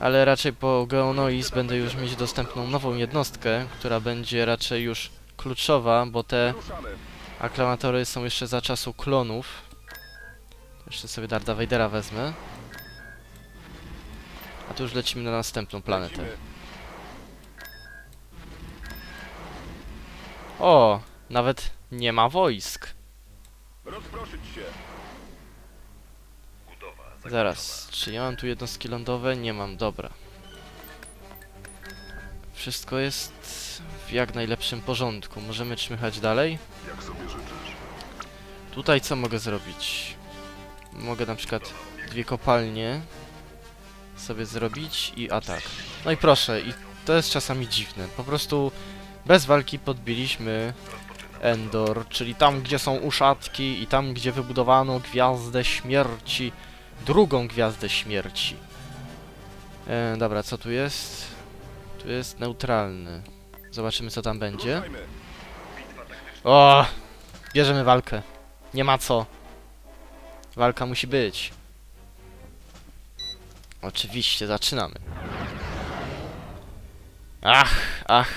ale raczej po Geonois będę już mieć dostępną nową jednostkę, która będzie raczej już kluczowa, bo te aklamatory są jeszcze za czasu klonów. Jeszcze sobie Darda Vadera wezmę. A tu już lecimy na następną planetę. O, nawet nie ma wojsk. Rozproszyć się. Zaraz, czy ja mam tu jednostki lądowe? Nie mam, dobra. Wszystko jest w jak najlepszym porządku. Możemy czmychać dalej. Jak sobie życzysz. Tutaj co mogę zrobić? Mogę na przykład dwie kopalnie sobie zrobić i atak. No i proszę, i to jest czasami dziwne. Po prostu bez walki podbiliśmy Endor, czyli tam, gdzie są uszatki i tam, gdzie wybudowano Gwiazdę Śmierci, drugą Gwiazdę Śmierci. E, dobra, co tu jest? Tu jest neutralny. Zobaczymy, co tam będzie. O! Bierzemy walkę. Nie ma co. Walka musi być. Oczywiście, zaczynamy. Ach, ach.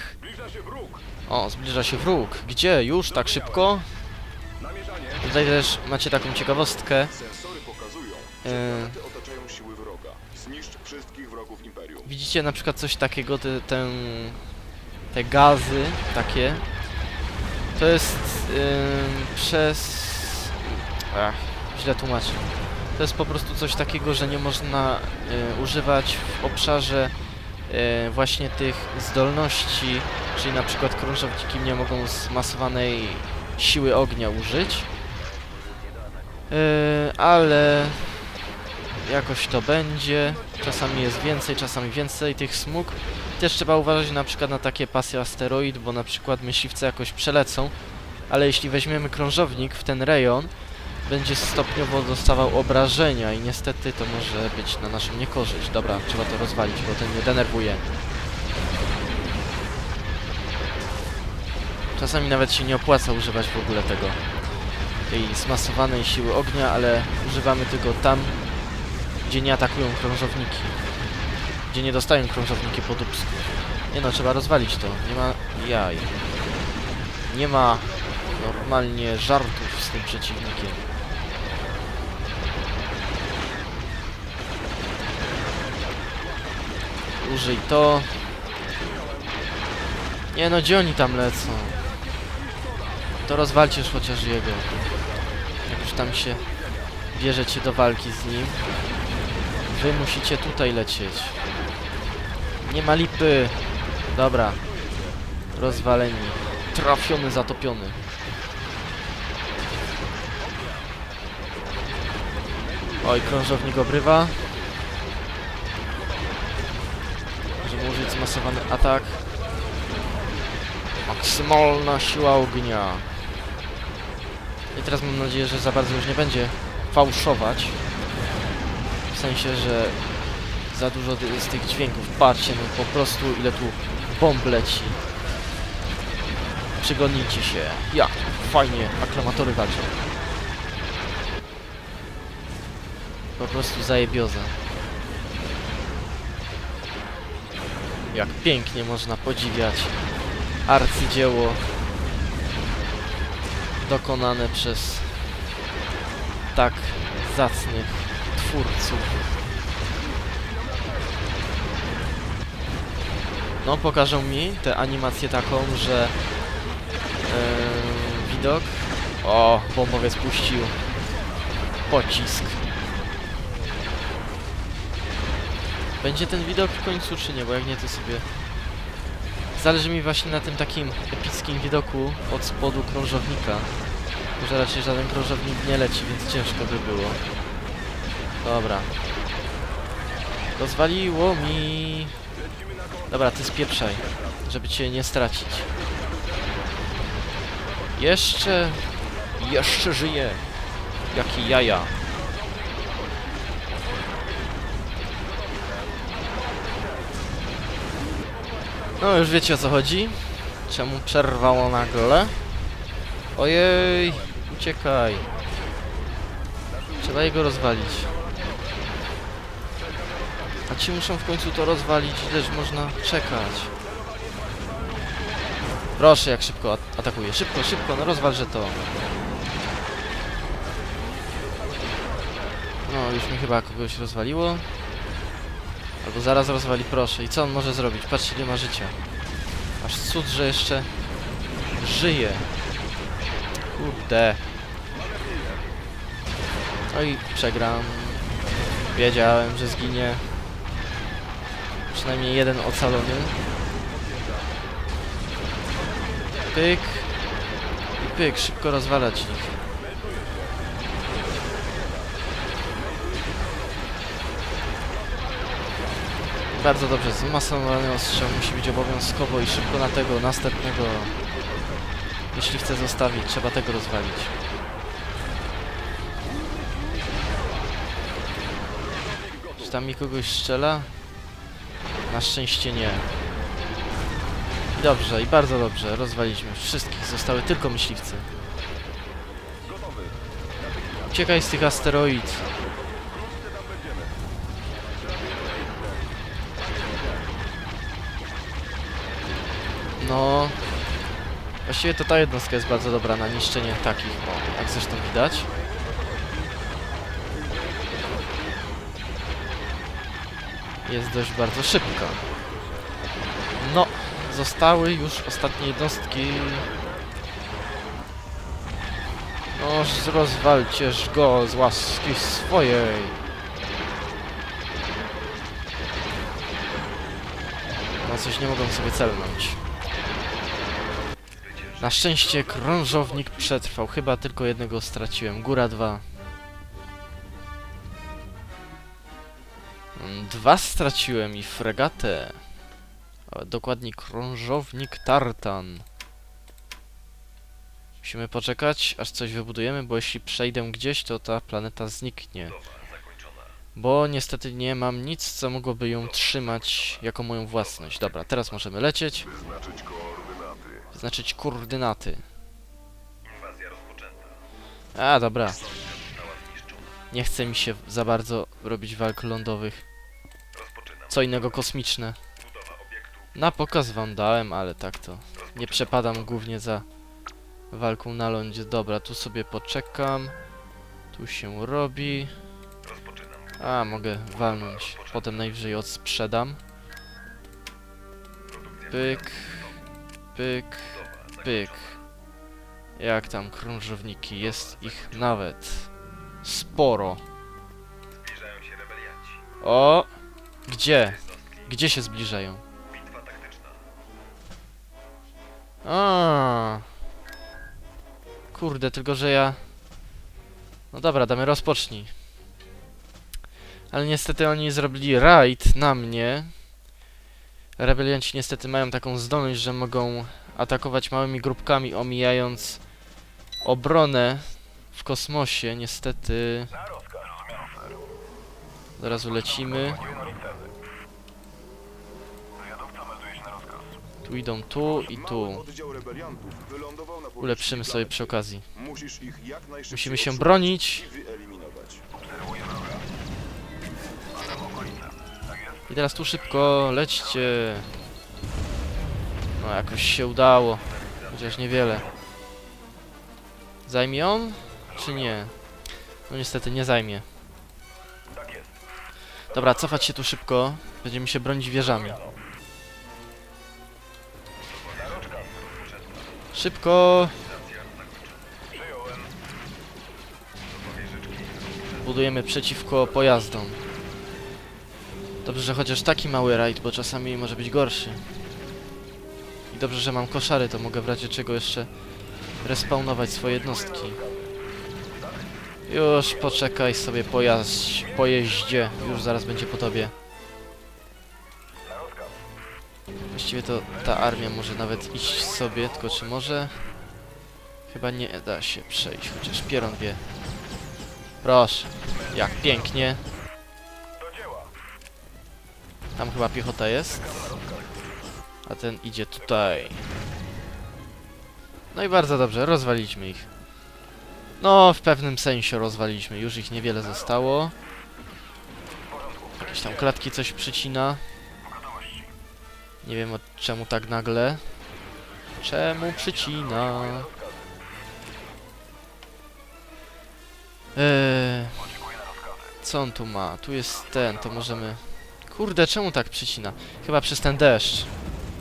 O, zbliża się wróg. Gdzie? Już? Tak szybko? Tutaj też macie taką ciekawostkę. E. otaczają siły wroga. Zniszcz wszystkich wrogów Imperium. Widzicie na przykład coś takiego, te, ten, te gazy takie. To jest ym, przez... Ach, źle tłumaczę. To jest po prostu coś takiego, że nie można y, używać w obszarze y, właśnie tych zdolności, czyli na przykład krążowniki nie mogą zmasowanej siły ognia użyć. Y, ale jakoś to będzie. Czasami jest więcej, czasami więcej tych smug. Też trzeba uważać na przykład na takie pasy asteroid, bo na przykład myśliwce jakoś przelecą, ale jeśli weźmiemy krążownik w ten rejon, będzie stopniowo dostawał obrażenia i niestety to może być na naszą niekorzyść. Dobra, trzeba to rozwalić, bo ten mnie denerwuje. Czasami nawet się nie opłaca używać w ogóle tego, tej zmasowanej siły ognia, ale używamy tylko tam, gdzie nie atakują krążowniki. Gdzie nie dostają krążowniki po dupsku. Nie no, trzeba rozwalić to. Nie ma jaj. Nie ma normalnie żartów z tym przeciwnikiem. Użyj to. Nie no, gdzie oni tam lecą? To rozwalcie już chociaż jego. Jak już tam się bierzecie do walki z nim. Wy musicie tutaj lecieć. Nie ma lipy. Dobra. Rozwaleni. Trafiony, zatopiony. Oj, krążownik obrywa. Możemy użyć zmasowany atak. Maksymalna siła ognia. I teraz mam nadzieję, że za bardzo już nie będzie fałszować. W sensie, że za dużo z tych dźwięków. Patrzcie, no po prostu ile tu bomb leci. Przyglądnijcie się. Jak fajnie aklamatory walczą. Po prostu zajebioza. Jak pięknie można podziwiać arcydzieło dokonane przez tak zacnych No, pokażą mi tę animację taką, że em, widok. O, bombowiec puścił pocisk. Będzie ten widok w końcu, czy nie? Bo jak nie, to sobie. Zależy mi właśnie na tym takim epickim widoku od spodu krążownika. Że raczej żaden krążownik nie leci, więc ciężko by było. Dobra. Rozwaliło mi. Dobra, ty spieprzaj, żeby cię nie stracić. Jeszcze... Jeszcze żyje. Jaki jaja. No już wiecie o co chodzi. Czemu przerwało nagle? Ojej, uciekaj. Trzeba jego rozwalić. Ci muszą w końcu to rozwalić, ileż można czekać. Proszę, jak szybko at atakuje. Szybko, szybko, no rozwalże to. No, już mi chyba kogoś rozwaliło. Albo zaraz rozwali, proszę. I co on może zrobić? Patrzcie, ile ma życia. Aż cud, że jeszcze żyje. Kurde. No i przegram. Wiedziałem, że zginie. Przynajmniej jeden ocalony. Pyk. I pyk, szybko rozwalać ich. Bardzo dobrze, zmasowany ostrzał musi być obowiązkowo i szybko na tego następnego. Jeśli chce zostawić, trzeba tego rozwalić. Czy tam mi kogoś strzela? Na szczęście nie. Dobrze, i bardzo dobrze. Rozwaliliśmy wszystkich. Zostały tylko myśliwce. Uciekaj z tych asteroid. No. Właściwie to ta jednostka jest bardzo dobra na niszczenie takich, o, jak zresztą widać. Jest dość bardzo szybka. No, zostały już ostatnie jednostki. No, rozwalcież go z łaski swojej. No, coś nie mogą sobie celnąć. Na szczęście krążownik przetrwał. Chyba tylko jednego straciłem. Góra 2. Dwa straciłem i fregatę. Dokładnie krążownik Tartan. Musimy poczekać, aż coś wybudujemy, bo jeśli przejdę gdzieś, to ta planeta zniknie. Bo niestety nie mam nic, co mogłoby ją trzymać jako moją własność. Dobra, teraz możemy lecieć. Wyznaczyć koordynaty. A, dobra. Nie chce mi się za bardzo robić walk lądowych. Co innego kosmiczne. Na pokaz wam dałem, ale tak to. Nie przepadam głównie za walką na lądzie. Dobra, tu sobie poczekam. Tu się robi. A, mogę walnąć. Potem najwyżej odsprzedam. Pyk. Pyk. Pyk. Jak tam krążowniki? Jest ich nawet sporo. O! Gdzie? Gdzie się zbliżają? A. Kurde, tylko że ja... No dobra, damy rozpocznij. Ale niestety oni zrobili raid na mnie. Rebelianci niestety mają taką zdolność, że mogą atakować małymi grupkami, omijając obronę w kosmosie. Niestety... Na rozkaz. Zmiana ser. Od razu lecimy. na Riktezy. Wywiadowca melduje się na rozkaz. Tu idą tu i tu. Ulepszymy sobie przy okazji. Musimy się bronić. i teraz tu szybko, lećcie. No jakoś się udało. Chociaż niewiele. Zajmie on? Czy nie? No niestety nie zajmie. Dobra, cofać się tu szybko. Będziemy się bronić wieżami. Szybko! Budujemy przeciwko pojazdom. Dobrze, że chociaż taki mały rajd, bo czasami może być gorszy. I dobrze, że mam koszary, to mogę w razie czego jeszcze respawnować swoje jednostki. Już poczekaj sobie pojazd, pojeździe, już zaraz będzie po tobie. Właściwie to ta armia może nawet iść sobie, tylko czy może? Chyba nie da się przejść, chociaż Pieron wie. Proszę, jak pięknie. Tam chyba piechota jest. A ten idzie tutaj. No i bardzo dobrze, rozwaliliśmy ich. No, w pewnym sensie rozwaliliśmy. Już ich niewiele zostało. Jakieś tam klatki coś przycina. Nie wiem od czemu tak nagle. Czemu przycina? Eee, co on tu ma? Tu jest ten, to możemy... Kurde, czemu tak przycina? Chyba przez ten deszcz.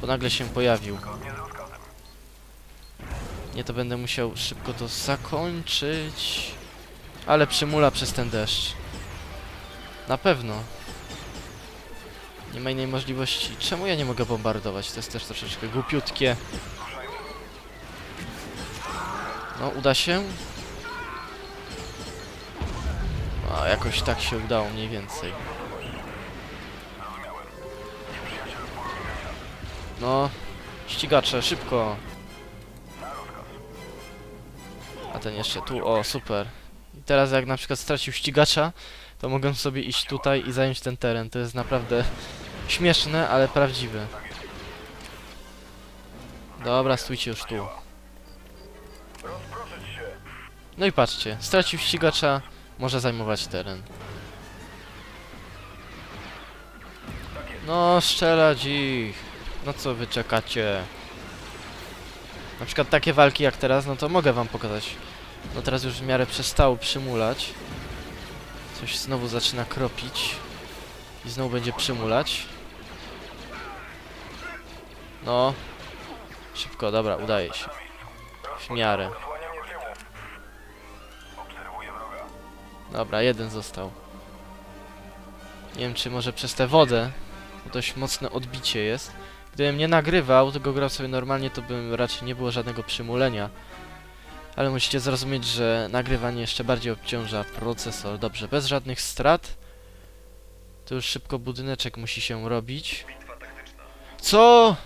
Bo nagle się pojawił. Nie, to będę musiał szybko to zakończyć. Ale przymula przez ten deszcz. Na pewno. Nie ma innej możliwości. Czemu ja nie mogę bombardować? To jest też troszeczkę głupiutkie. No, uda się? A, jakoś tak się udało mniej więcej. No, ścigacze, szybko. A ten jeszcze tu, o super. I teraz jak na przykład stracił ścigacza, to mogę sobie iść tutaj i zająć ten teren. To jest naprawdę śmieszne, ale prawdziwe. Dobra, stójcie już tu. No i patrzcie, stracił ścigacza, może zajmować teren. No, strzelać ich. No co wy czekacie? Na przykład takie walki jak teraz, no to mogę wam pokazać. No teraz już w miarę przestało przymulać. Coś znowu zaczyna kropić. I znowu będzie przymulać. No. Szybko, dobra, udaje się. W miarę. Dobra, jeden został. Nie wiem, czy może przez tę wodę, bo dość mocne odbicie jest. Gdybym nie nagrywał, tylko grał sobie normalnie, to bym raczej nie było żadnego przymulenia. Ale musicie zrozumieć, że nagrywanie jeszcze bardziej obciąża procesor. Dobrze, bez żadnych strat. To już szybko budyneczek musi się robić. Co?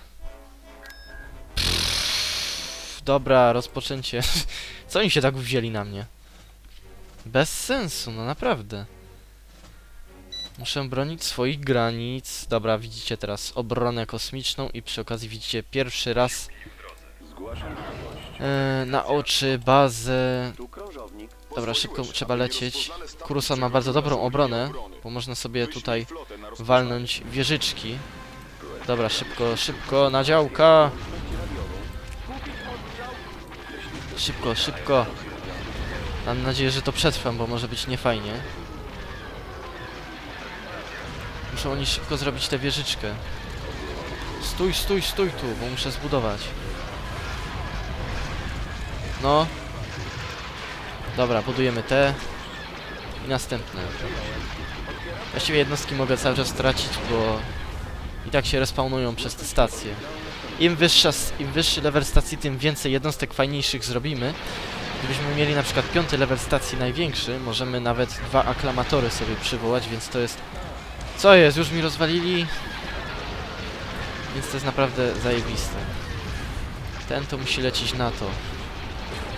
Dobra, rozpoczęcie. Co oni się tak wzięli na mnie? Bez sensu, no naprawdę. Muszę bronić swoich granic. Dobra, widzicie teraz obronę kosmiczną i przy okazji widzicie pierwszy raz e, na oczy bazę. Dobra, szybko trzeba lecieć. Kurusan ma bardzo dobrą obronę, bo można sobie tutaj walnąć wieżyczki. Dobra, szybko, szybko, na działka. Szybko, szybko. Mam nadzieję, że to przetrwam, bo może być niefajnie. Muszą oni szybko zrobić tę wieżyczkę. Stój, stój, stój tu, bo muszę zbudować. No. Dobra, budujemy te. I następne. Właściwie jednostki mogę cały czas tracić, bo i tak się respawnują przez te stacje. Im, wyższa, Im wyższy level stacji, tym więcej jednostek fajniejszych zrobimy. Gdybyśmy mieli na przykład piąty level stacji największy, możemy nawet dwa aklamatory sobie przywołać, więc to jest... Co jest? Już mi rozwalili? Więc to jest naprawdę zajebiste. Ten to musi lecieć na to.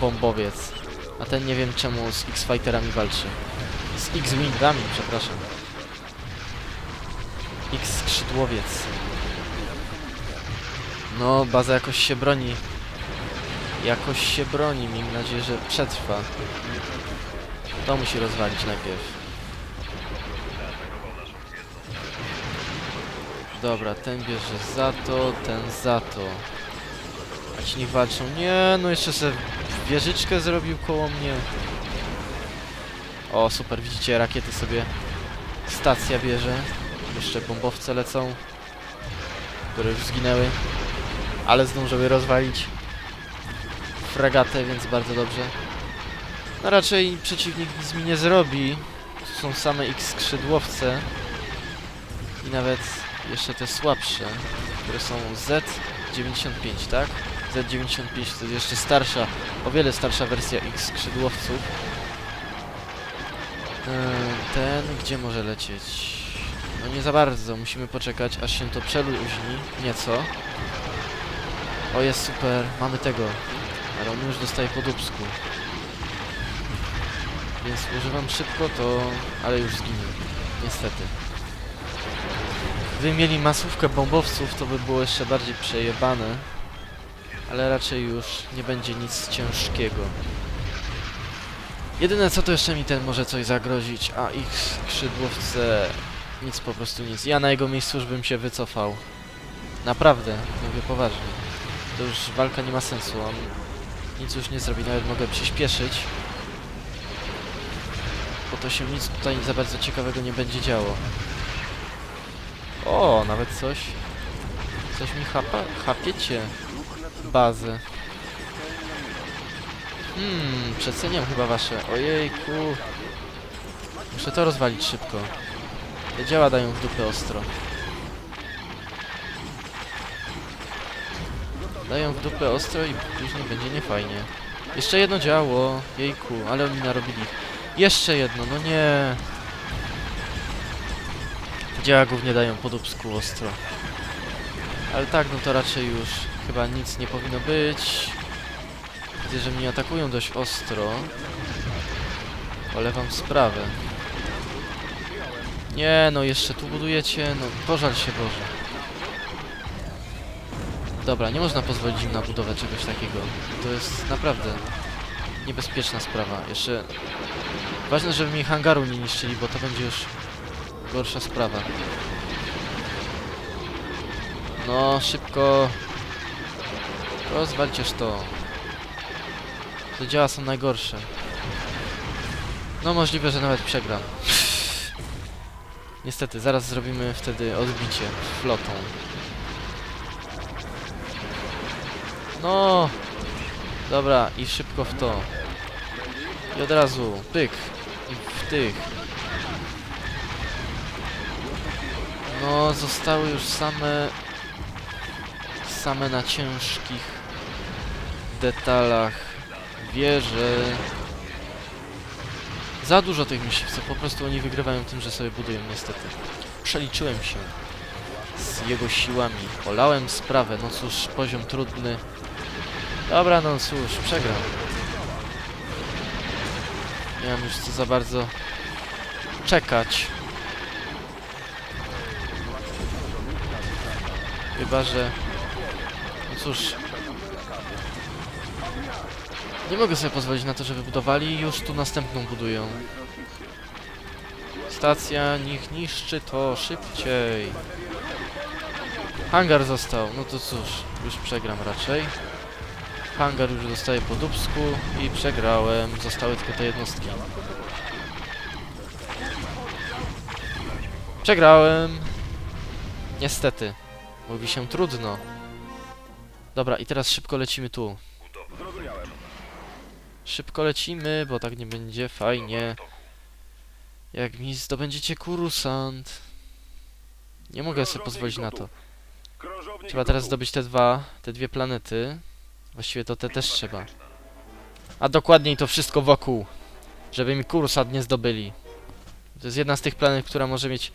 Bombowiec. A ten nie wiem czemu z X-Fighterami walczy. Z X-Wingami, przepraszam. X-skrzydłowiec. No, baza jakoś się broni. Jakoś się broni, miejmy nadzieję, że przetrwa. To musi rozwalić najpierw. Dobra, ten bierze za to, ten za to. A ci niech walczą. Nie, no jeszcze sobie wieżyczkę zrobił koło mnie. O, super, widzicie, rakiety sobie stacja bierze. Jeszcze bombowce lecą, które już zginęły, ale zdążyły rozwalić fregatę, więc bardzo dobrze. No raczej przeciwnik nic mi nie zrobi. Tu są same X-skrzydłowce i nawet jeszcze te słabsze, które są Z95, tak? Z95 to jest jeszcze starsza, o wiele starsza wersja X-skrzydłowców. Eee, Ten, gdzie może lecieć? No nie za bardzo, musimy poczekać, aż się to przeluźni nieco. O, jest super, mamy tego. Ale on już dostaje po dubsku. Więc używam szybko to, ale już zginie. Niestety. Gdyby mieli masówkę bombowców, to by było jeszcze bardziej przejebane. Ale raczej już nie będzie nic ciężkiego. Jedyne co to jeszcze mi ten może coś zagrozić, a ich skrzydłowce Nic, po prostu nic. Ja na jego miejscu już bym się wycofał. Naprawdę, mówię poważnie. To już walka nie ma sensu, on nic już nie zrobi, nawet mogę przyspieszyć. Bo to się nic tutaj za bardzo ciekawego nie będzie działo. O, nawet coś. Coś mi chapa, chapiecie bazę. Hmm, przeceniam chyba wasze. Ojejku. Muszę to rozwalić szybko. Te działa dają w dupę ostro. Dają w dupę ostro i później będzie niefajnie. Jeszcze jedno działo. Jejku, ale oni narobili. Jeszcze jedno, no nie. Działa głównie dają po dupsku ostro. Ale tak, no to raczej już chyba nic nie powinno być. Widzę, że mnie atakują dość ostro. Olewam sprawę. Nie, no jeszcze tu budujecie, no pożal się Boże. Dobra, nie można pozwolić im na budowę czegoś takiego. To jest naprawdę niebezpieczna sprawa. Jeszcze ważne, żeby mi hangaru nie niszczyli, bo to będzie już gorsza sprawa. No, szybko. Rozwalcież to. Te działa są najgorsze. No możliwe, że nawet przegram. Niestety, zaraz zrobimy wtedy odbicie flotą. No! Dobra, i szybko w to. I od razu, pyk. I w tych. No, zostały już same... Same na ciężkich detalach wieże. Za dużo tych myśliwców, po prostu oni wygrywają tym, że sobie budują niestety. Przeliczyłem się z jego siłami, polałem sprawę, no cóż, poziom trudny. Dobra, no cóż, przegram. Nie mam już co za bardzo czekać. Chyba, że... No cóż... Nie mogę sobie pozwolić na to, żeby budowali i już tu następną budują. Stacja, niech niszczy to szybciej. Hangar został, no to cóż, już przegram raczej. Hangar już dostaje po dubsku i przegrałem. Zostały tylko te jednostki. Przegrałem. Niestety. Mówi się trudno. Dobra, i teraz szybko lecimy tu. Szybko lecimy, bo tak nie będzie fajnie. Jak mi zdobędziecie kurusant. Nie mogę sobie pozwolić na to. Trzeba teraz zdobyć te dwa, te dwie planety. Właściwie to te też trzeba. A dokładniej to wszystko wokół. Żeby mi kursant nie zdobyli. To jest jedna z tych planet, która może mieć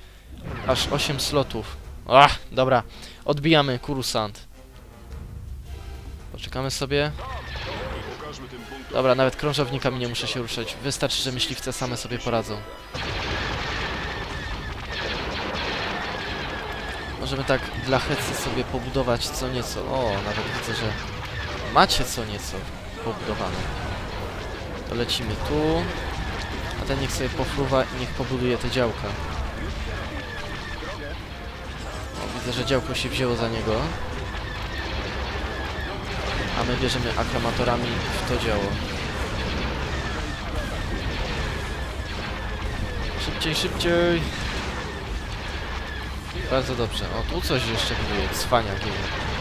aż 8 slotów. Ach, dobra. Odbijamy kurusant. Poczekamy sobie. Dobra, nawet krążownikami nie muszę się ruszać. Wystarczy, że myśliwce same sobie poradzą. Możemy tak dla hecy sobie pobudować co nieco. O, nawet widzę, że macie co nieco pobudowane. To lecimy tu. A ten niech sobie pofruwa i niech pobuduje te działka. O, widzę, że działko się wzięło za niego. A my bierzemy aklamatorami w to działo. Szybciej, szybciej! Bardzo dobrze. O, tu coś jeszcze buduje. Cwania wieje.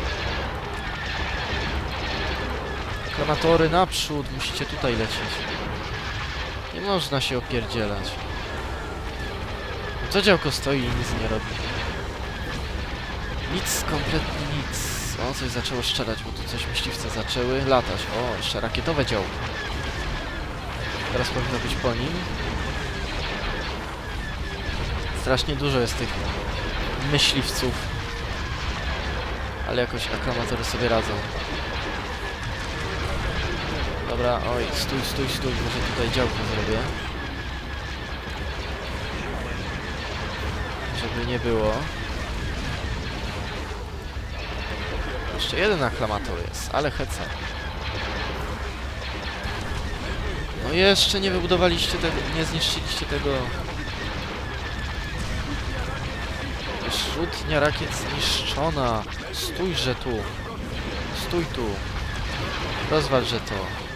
Aklamatory naprzód! Musicie tutaj lecieć. Nie można się opierdzielać. To działko stoi i nic nie robi. Nic, kompletnie nic. O, coś zaczęło szczerać, bo tu coś myśliwce zaczęły latać. O, jeszcze rakietowe działko. Teraz powinno być po nim. Strasznie dużo jest tych myśliwców. Ale jakoś aklamatory sobie radzą. Dobra, oj, stój, stój, stój, może tutaj działko zrobię. Żeby nie było. Jeszcze jeden aklamator jest, ale heca. No jeszcze nie wybudowaliście tego, nie zniszczyliście tego Rzutnia rakiet zniszczona. Stójże tu. Stój tu. Rozwalże to.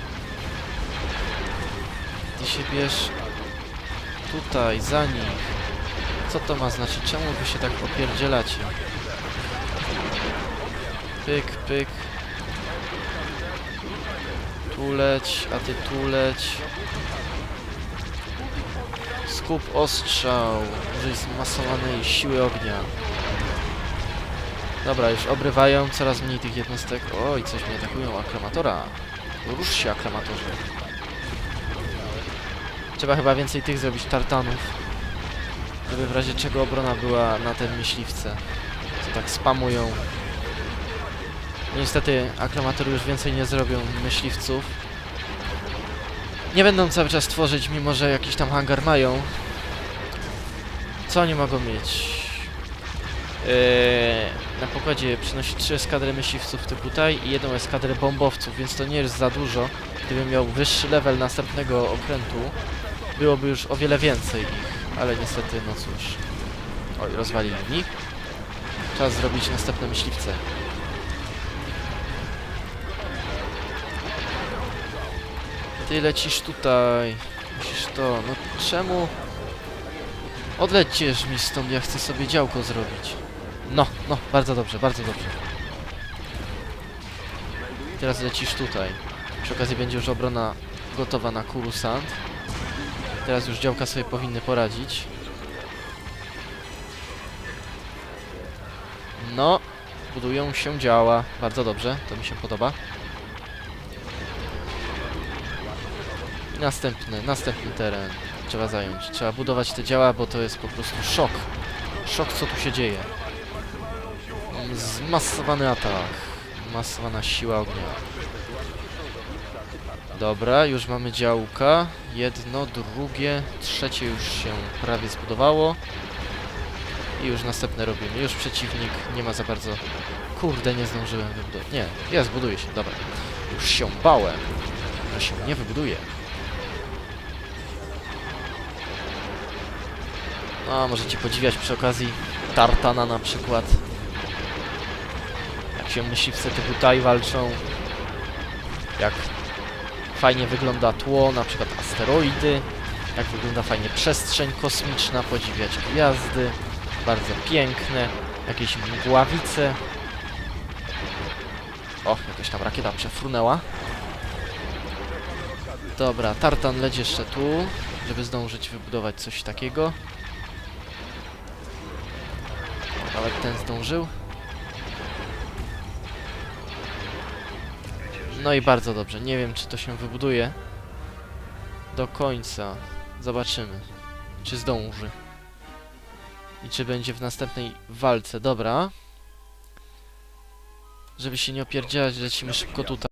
Się bierz tutaj, za nich. Co to ma znaczyć? Czemu wy się tak opierdzielacie? Pyk, pyk. Tu leć, a ty tu leć. Skup ostrzał. Użyj zmasowanej siły ognia. Dobra, już obrywają coraz mniej tych jednostek. Oj, coś mnie atakują. Aklamatora. Rusz się, aklamatorze. Trzeba chyba więcej tych zrobić tartanów. Żeby w razie czego obrona była na te myśliwce. Co tak spamują. Niestety aklamatory już więcej nie zrobią myśliwców. Nie będą cały czas tworzyć, mimo że jakiś tam hangar mają. Co oni mogą mieć? Eee, na pokładzie przynosi trzy eskadry myśliwców typu tutaj i jedną eskadrę bombowców, więc to nie jest za dużo. Gdybym miał wyższy level następnego okrętu, byłoby już o wiele więcej ich, ale niestety, no cóż. Oj, rozwalili mi. Czas zrobić następne myśliwce. Ty lecisz tutaj. Musisz to. No czemu? Odleciesz mi stąd, ja chcę sobie działko zrobić. No, no, bardzo dobrze, bardzo dobrze. Teraz lecisz tutaj. Przy okazji będzie już obrona gotowa na Kurusant. Teraz już działka sobie powinny poradzić. No, budują się działa. Bardzo dobrze, to mi się podoba. Następny, następny teren trzeba zająć. Trzeba budować te działa, bo to jest po prostu szok. Szok, co tu się dzieje. Zmasowany atak. Masowana siła ognia. Dobra, już mamy działka. Jedno, drugie, trzecie już się prawie zbudowało. I już następne robimy. Już przeciwnik nie ma za bardzo... Kurde, nie zdążyłem wybudować. Nie, jest, buduje się, dobra. Już się bałem, że się nie wybuduje. No, możecie podziwiać przy okazji Tartana na przykład. Jak się myśliwce typu tutaj walczą. Jak fajnie wygląda tło, na przykład asteroidy. Jak wygląda fajnie przestrzeń kosmiczna, podziwiać gwiazdy. Bardzo piękne. Jakieś mgławice. O, jakaś tam rakieta przefrunęła. Dobra, Tartan leci jeszcze tu, żeby zdążyć wybudować coś takiego. Nawet ten zdążył. No i bardzo dobrze. Nie wiem, czy to się wybuduje do końca. Zobaczymy, czy zdąży. I czy będzie w następnej walce. Dobra. Żeby się nie opierdzielać, lecimy szybko tutaj.